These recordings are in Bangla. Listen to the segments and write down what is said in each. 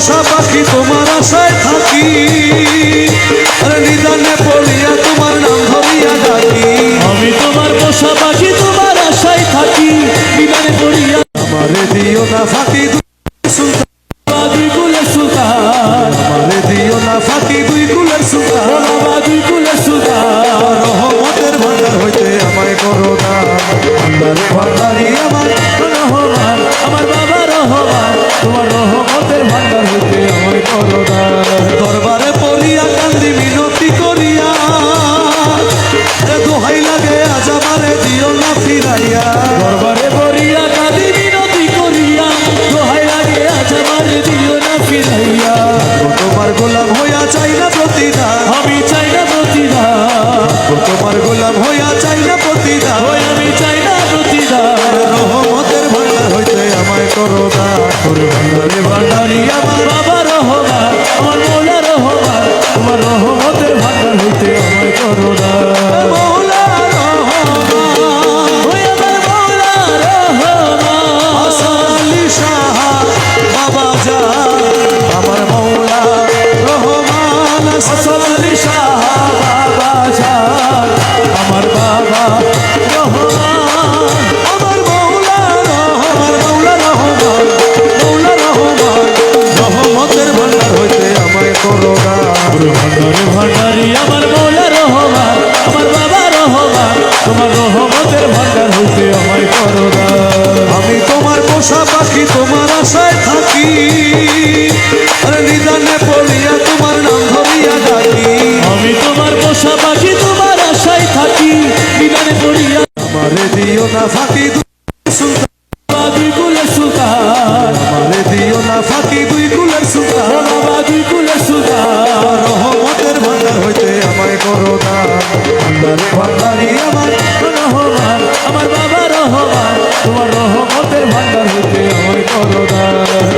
পোষা পাখি, তোমার আশায় থাকি। নিদানে পড়িয়া তোমার নাম ধরিয়া ডাকি। আমি তোমার পোষা পাখি, তোমার আশায় থাকি। নিদানে পড়িয়া আমার দিও না ফাঁকি ফিরাইয়া দরবারে পড়িয়া কাঁদি বিনতি করিয়া। দোহাই লাগে আজ আমার দিও না ফিরাইয়া। তোমার গোলাম হইয়া চাই না প্রতিদান আমি চাই না প্রতিদান তোমার গোলাম হইয়া চাই না প্রতিদান আমি চাই না প্রতিদান রহমতের ভান্ডার হইতে আমায় করো না তোর ভান্ডারে ভান্ডারি আমার বাবা রহমান আমার মৌলা রহমান তোমার রহমতের ভান্ডার হইতে আমায় করো না ভান্ডারে। ভান্ডারি আমার মৌলা রহমান আমার বাবা রহমান। তোমার রহমতের ভান্ডার হইতে আমায় করো না। আমি তোমার পোষা পাখি তোমার আশায় থাকি। নিদানে পড়িয়া তোমার নাম ধরিয়া ডাকি। আমি তোমার পোষা পাখি তোমার আশায় থাকি। বিমানে পড়িয়া আমারে দিও না ফাঁকি করো না। ভান্ডারে ভান্ডারি আমার রহমান, আমার বাবা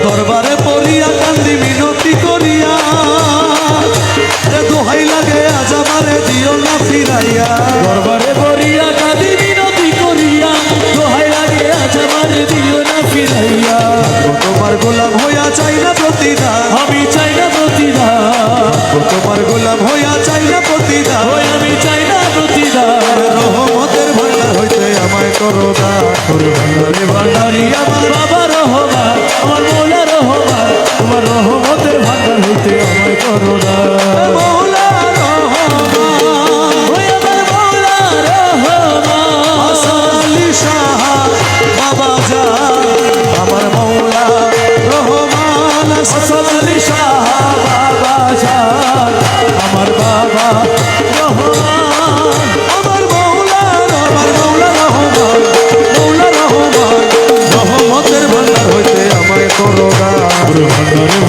দরবারে পড়িয়া কান্দি মিনতি করিয়া। দোহাই লাগে আজ দিও না ফিরাইয়া। দরবারে পড়িয়া বিনতি করিয়া, দোহাই লাগে আজ দিও না ফিরাইয়া। তোমার গোলাম হইয়া চাই না প্রতিদান, আমি চাই না আমায় করো না তোর ভান্ডারে ভান্ডারি আমার বাবা রহমান আমার মৌলা রহমান তোমার রহমতের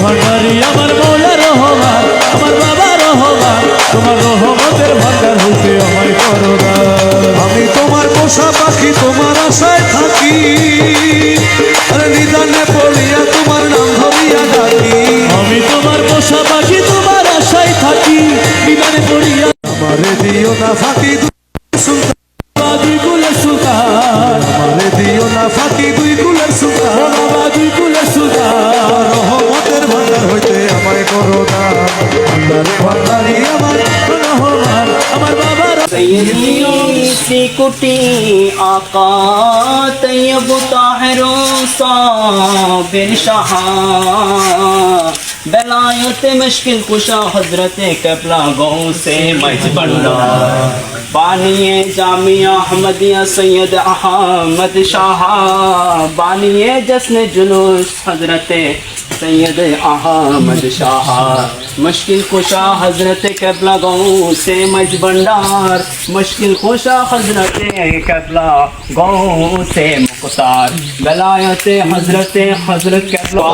ভান্ডারে ভান্ডারি আমার মৌলা রহমান, আমার বাবা রহমান। তোমার রহমতের ভান্ডার হইতে আমায় করো না। আমি তোমার পোষা পাখি, তোমার আশায় থাকি। নিদানে পড়িয়া তোমার নাম ধরিয়া ডাকি। আমি তোমার পোষা পাখি, তোমার আশায় থাকি। বিমানে পড়িয়া আমারে দিও না ফাঁকি। কুটি আকা তৈব তাহরো সাবির শাহা বেলায়তে মুশকিল কুশা হজরত কেবলা গৌ সে মজবল্লা বানিয়ে জামিয়া আহমদিয়া সৈয়দ আহমদ শাহ বানিয়ে জসনে জুলুস হজরতে सैद अहमद शाह। मुश्किल खुशा हज़रत कबला गाँव से मज भंडार। मुश्किल खुशा हज़रत कबला गाँव से मुख्तार। गलायत हज़रत हज़रत कबला।